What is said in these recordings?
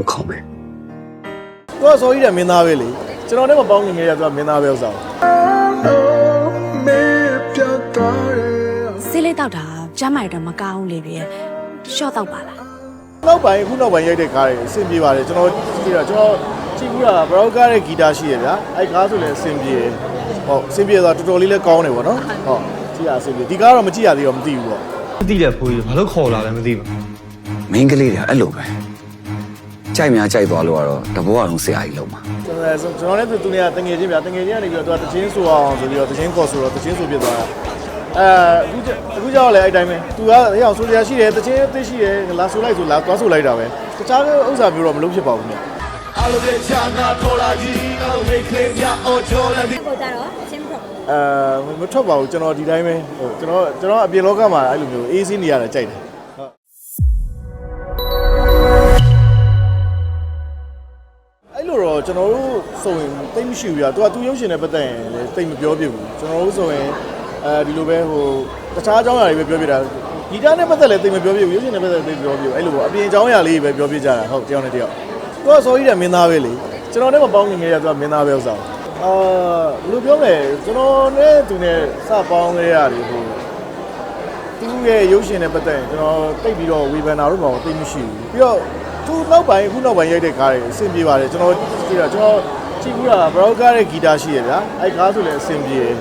ဘောခေါင်မယ်သူကစောကြီးတဲ့မင်းသားပဲလေကျွန်တော်နဲ့မပေါင်းခင်ငယ်ရသူကမင်းသားပဲဥစ္စာဆေးလေးတောက်တာကျမ်းမာရတော့မကောင်းလေပြည့်ရှော့တောက်ပါလားနောက်ပိုင်းအခုနောက်ပိုင်းရိုက်တဲ့ကားတွေအဆင်ပြေပါတယ်ကျွန်တော်ကြည့်တော့ကျွန်တော်ကြည့်ဘူးတာဘရော့ကားရဲ့ဂီတာရှိရဗျာအဲ့ကားဆိုလည်းအဆင်ပြေတယ်ဟုတ်အဆင်ပြေတော့တော်တော်လေးလည်းကောင်းတယ်ဗောနော်ဟုတ်ကြည့်ရအဆင်ပြေဒီကားတော့မကြည့်ရသေးတော့မသိဘူးဗောမသိတဲ့ဖိုးကြီးဘာလို့ခေါ်လာလဲမသိဘူးမင်းကလေးတွေကအဲ့လိုပဲ ကြိုက်များကြိုက်သွားလို့ကတော့တဘောအောင်ဆရာကြီးလုံးမှာကျွန်တော်လည်းကျွန်တော်လည်းသူနေရာတငယ်ချင်းဗျာတငယ်ချင်းကနေပြီးတော့သူကတချင်းဆိုအောင်ဆိုပြီးတော့တချင်းကော့ဆိုတော့တချင်းဆိုဖြစ်သွားတာအဲအခုကျအခုကြောက်လည်းအဲ့တိုင်းပဲသူကဟိအောင်ဆိုရရှိတယ်တချင်းအသိရှိတယ်လာဆိုလိုက်ဆိုလာသွားဆိုလိုက်တာပဲတခြားဥစ္စာမျိုးတော့မလုပ်ဖြစ်ပါဘူးမြတ်ကိုကြတော့ချင်းဖောက်အဲမထွက်ပါဘူးကျွန်တော်ဒီတိုင်းပဲဟိုကျွန်တော်ကျွန်တော်အပြင်လောကမှာအဲ့လိုမျိုးအေးဆေးနေရတယ်ကြိုက်တယ် တ်အဲ့လိုတော့ကျွန်တော်တို့ဆိုရင်တိတ်မရှိဘူးပြသူကသူရုပ်ရှင်နဲ့ပတ်သက်ရင်လည်းတိတ်မပြောပြဘူးကျွန်တော်တို့ဆိုရင်အဲဒီလိုပဲဟိုတခြားအကြောင်းအရာတွေပဲပြောပြတာဂီတနဲ့ပတ်သက်လည်းတိတ်မပြောပြဘူးရုပ်ရှင်နဲ့ပတ်သက်တိတ်မပြောပြဘူးအဲ့လိုပေါ့အပြင်အကြောင်းအရာလေးပဲပြောပြကြတာဟုတ်တယောက်နဲ့တယောက်သူကစောကြီးတဲ့မင်းသားပဲလေကျွန်တော်နဲ့မပေါင်းခင်ငယ်ရသူကမင်းသားပဲဥစ္စာအာဘယ်လိုပြောမလဲကျွန်တော်နဲ့သူနဲ့စပေါင်းခဲ့ရတယ်ဟိုသူ့ရဲ့ရုပ်ရှင်နဲ့ပတ်သက်ရင်ကျွန်တော်တိတ်ပြီးတော့ဝေဖန်တာတော့မဟုတ်သိမရှိဘူးပြီးတော့ သူနောက်ပိုင်းအခုနောက်ပိုင်းရိုက်တဲ့ကားတွေအဆင်ပြေပါတယ်ကျွန်တော်ကြည့်တာကျွန်တော်ကြည့်ဘူးတာဘရော့ကားရဲ့ဂီတာရှိရဗျာအဲ့ကားဆိုလည်းအဆင်ပြေတယ်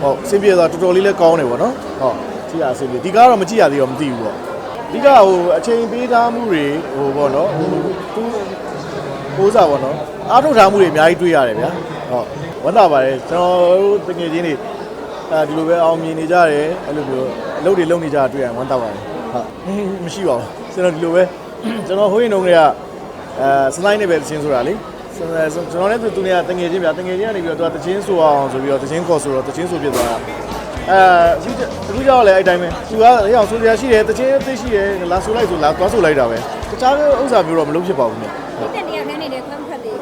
ဟုတ်အဆင်ပြေတော့တော်တော်လေးလည်းကောင်းတယ်ဗောနော်ဟုတ်ကြည့်ရအဆင်ပြေဒီကားတော့မကြည့်ရသေးတော့မသိဘူးဗောအဓိကဟိုအချိန်ပေးထားမှုတွေဟိုဗောနော်ဟိုသူကိုးစားဗောနော်အားထုတ်ထားမှုတွေအများကြီးတွေ့ရတယ်ဗျာဟုတ်ဝမ်းသာပါတယ်ကျွန်တော်တို့တကယ်ချင်းတွေအဲဒီလိုပဲအောင်မြင်နေကြတယ်အဲ့လိုမျိုးအလုပ်တွေလုပ်နေကြတာတွေ့ရရင်ဝမ်းသာပါတယ်ဟုတ်မရှိပါဘူးကျွန်တော်ဒီလိုပဲ ကျွန်တော်ဟိုးရင်တော့ကအဲစလိုက်နေပဲတချင်းဆိုတာလေကျွန်တော်လည်းသူနေရတငယ်ချင်းဗျာတငယ်ချင်းကနေပြီးတော့သူကတချင်းဆိုအောင်ဆိုပြီးတော့တချင်းကော့ဆိုတော့တချင်းဆိုဖြစ်သွားတာအဲအခုအခုကြောက်လဲအဲ့တိုင်းပဲသူကဟိအောင်ဆိုရရှိတယ်တချင်းအသိရှိတယ်လာဆိုလိုက်ဆိုလာသွားဆိုလိုက်တာပဲတခြားဥစ္စာမျိုးတော့မလုပ်ဖြစ်ပါဘူးမြတ်ဒီတက်တယောက်တန်းနေတဲ့ခွင့်ဖက်လေး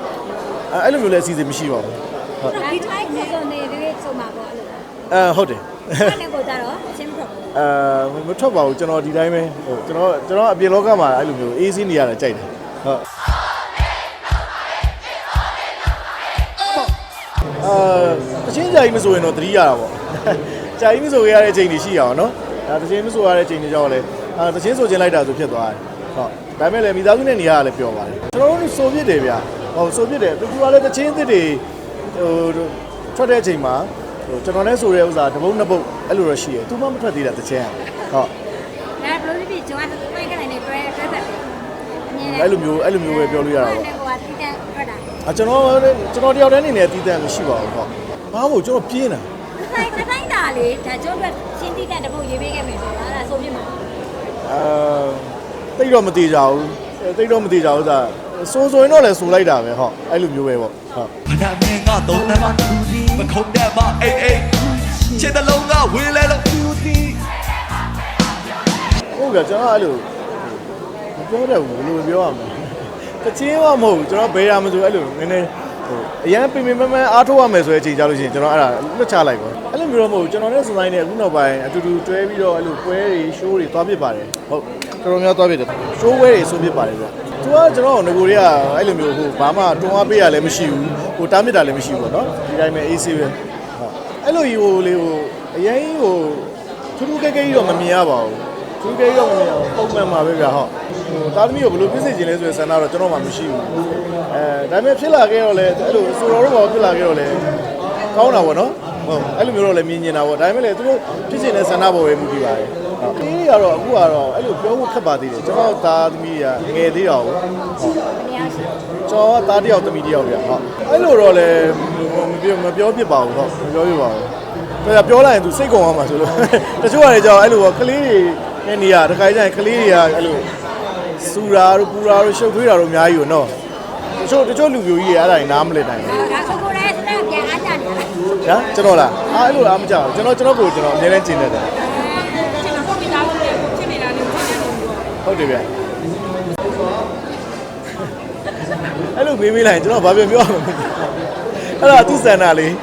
အဲအဲ့လိုမျိုးလည်းအစီအစဉ်မရှိပါဘူးဟုတ်ဒီထိုင်းကိုစုံနေတဲ့စုံမှာပေါ့အဲ့လိုအဲဟုတ်တယ် အဲ့နဲ့ကိုကြတော့ချင်းဖောက်အဲမထွက်ပါဘူးကျွန်တော်ဒီတိုင်းပဲဟိုကျွန်တော်ကျွန်တော်အပြင်လောကမှာအဲ့လိုမျိုးအေးဆေးနေရတယ်ကြိုက်တယ်ဟုတ်အာတချင်းကြိုင်မဆိုရင်တော့တတိရတာပေါ့ကြိုင်မဆိုရတဲ့အချိန်တွေရှိရအောင်နော်အဲတချင်းမဆိုရတဲ့အချိန်တွေကြောင့်လည်းအာတချင်းဆိုခြင်းလိုက်တာဆိုဖြစ်သွားတယ်ဟုတ်ဒါပေမဲ့လည်းမိသားစုနဲ့နေရတာလည်းပျော်ပါတယ်ကျွန်တော်တို့ဆိုပြစ်တယ်ဗျဟုတ်ဆိုပြစ်တယ်သူကလည်းတချင်းအစ်စ်တွေဟိုထွက်တဲ့အချိန်မှာ ဟိုကျွန်တော်လည်းဆိုတဲ့ဥစ္စာတစ်ပုတ်နှစ်ပုတ်အဲ့လိုတော့ရှိတယ်သူမှမထွက်သေးတာတချင်းဟုတ်ဒါဘလို့ဒီကျွန်တော်တို့ပိုင်းကနေတွဲတွဲဖက်တယ်အမြင်နဲ့အဲ့လိုမျိုးအဲ့လိုမျိုးပဲပြောလို့ရတာပေါ့ကိုကတိတက်ထွက်တာအကျွန်တော်ကျွန်တော်တယောက်တည်းအနေနဲ့အတီးတန့်မရှိပါဘူးဟုတ်ဘာမို့ကျွန်တော်ပြင်းတာဆိုင်တိုင်းတာလေဒါကျွန်တော်ချင်းတိတက်တပုတ်ရေးပေးခဲ့မယ်ဆိုတာအဲ့ဒါဆိုပြမှာအဲတိတ်တော့မသေးကြဘူးတိတ်တော့မသေးကြဘူးသာစိုးစိုးရင်တော့လည်းစိုးလိုက်တာပဲဟုတ်အဲ့လိုမျိုးပဲပေါ့ဟုတ်မနာမင်းကသုံးတယ်မှာ မခုံတဲ့မှာအေးအေးချစ်တဲ့လုံးကဝေးလဲလို့ဟုတ်ကဲ့ကျွန်တော်အဲ့လိုမပြောတတ်ဘူးဘယ်လိုပြောရမလဲတချင်းမှမဟုတ်ဘူးကျွန်တော်ဘယ်ရမဆိုအဲ့လိုနည်းနည်းဟိုအရန်ပင်ပင်မမအားထုတ်ရမယ်ဆိုတဲ့အချိန်ကြလို့ရှိရင်ကျွန်တော်အဲ့ဒါလွတ်ချလိုက်ပါအဲ့လိုမျိုးတော့မဟုတ်ဘူးကျွန်တော်နဲ့စတိုင်းနဲ့အခုနောက်ပိုင်းအတူတူတွဲပြီးတော့အဲ့လိုပွဲတွေ show တွေသွားဖြစ်ပါတယ်ဟုတ်တော်တော်များသွားဖြစ်တယ် show ဝဲတွေဆိုဖြစ်ပါတယ်ဗျ သူကကျွန်တော်ငကိုတွေကအဲ့လိုမျိုးဟိုဘာမှတွန်းအားပေးရလည်းမရှိဘူးဟိုတားမြစ်တာလည်းမရှိဘူးပေါ့နော်ဒီတိုင်းပဲ AC ပဲဟုတ်အဲ့လိုကြီးဟိုလေဟိုအရင်ဟိုထူးထူးကဲကဲကြီးတော့မမြင်ရပါဘူးထူးကဲကြီးတော့မမြင်ရဘူးပုံမှန်ပါပဲဗျဟုတ်ဟိုတာသမီးကိုဘယ်လိုပြည့်စည်ခြင်းလဲဆိုတဲ့ဆန္ဒတော့ကျွန်တော်မှမရှိဘူးအဲဒါပေမဲ့ဖြစ်လာခဲ့တော့လေအဲ့လိုဆိုတော်တော့ဘာဖြစ်လာခဲ့တော့လေကောင်းတာပေါ့နော်ဟုတ်အဲ့လိုမျိုးတော့လည်းမြင်နေတာပေါ့ဒါပေမဲ့လေသူတို့ဖြစ်ခြင်းတဲ့ဆန္ဒပေါ်ပဲမူတည်ပါတယ် ဟုတ်ဒီတွေကတော့အခုကတော့အဲ့လိုပြောဖို့ခက်ပါသေးတယ်ကျွန်တော်သားသမီးတွေကငယ်သေးတော့ဟုတ်မရရှိကျွန်တော်ကသားတစ်ယောက်သမီးတစ်ယောက်ဗျဟုတ်အဲ့လိုတော့လည်းမပြောမပြောပြပါဘူးဟုတ်မပြောပြပါဘူးဒါပြောလိုက်ရင် तू စိတ်ကုန်အောင်မှာဆိုလို့တချို့ကလည်းကြောက်အဲ့လိုကလေးတွေနဲ့နေရတခါကျရင်ကလေးတွေကအဲ့လိုစူရာတို့ပူရာတို့ရှုပ်ထွေးတာတို့အများကြီးကိုနော်တချို့တချို့လူမျိုးကြီးတွေအဲ့ဒါတွေနားမလည်နိုင်ဘူးဒါကိုကိုရဲစတဲ့ပြန်အားကြနေတာညာကျွန်တော်လားအားအဲ့လိုလားမကြောက်ဘူးကျွန်တော်ကျွန်တော်ကိုကျွန်တော်အများနဲ့ကျင်နေတယ် ဟုတ်တယ်ဗျအဲ့လိုမေးမေးလိုက်ရင်ကျွန်တော်ဘာပြောပြောရမလဲအဲ့ဒါသူ့စန္ဒာလေး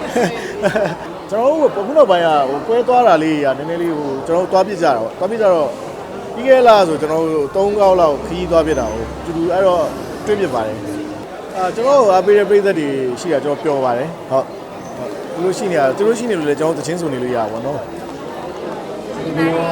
ကျွန်တော်တို့ခုနောက်ပိုင်းကဟိုကွဲသွားတာလေးရာနည်းနည်းလေးဟိုကျွန်တော်တို့သွားပြစ်ကြတာပေါ့သွားပြစ်ကြတော့ပြီးခဲ့လားဆိုကျွန်တော်တို့၃ကောက်လောက်ခီးသွားပြစ်တာဟိုတူတူအဲ့တော့တွေးပြပါတယ်အာကျွန်တော်တို့အားပေးတဲ့ပြည်သက်တွေရှိတာကျွန်တော်ပျော်ပါတယ်ဟုတ်ဟုတ်သူတို့ရှိနေတာသူတို့ရှိနေလို့လည်းကျွန်တော်တို့သချင်းဆိုနေလို့ရပါဘောနော်ဒီမှာ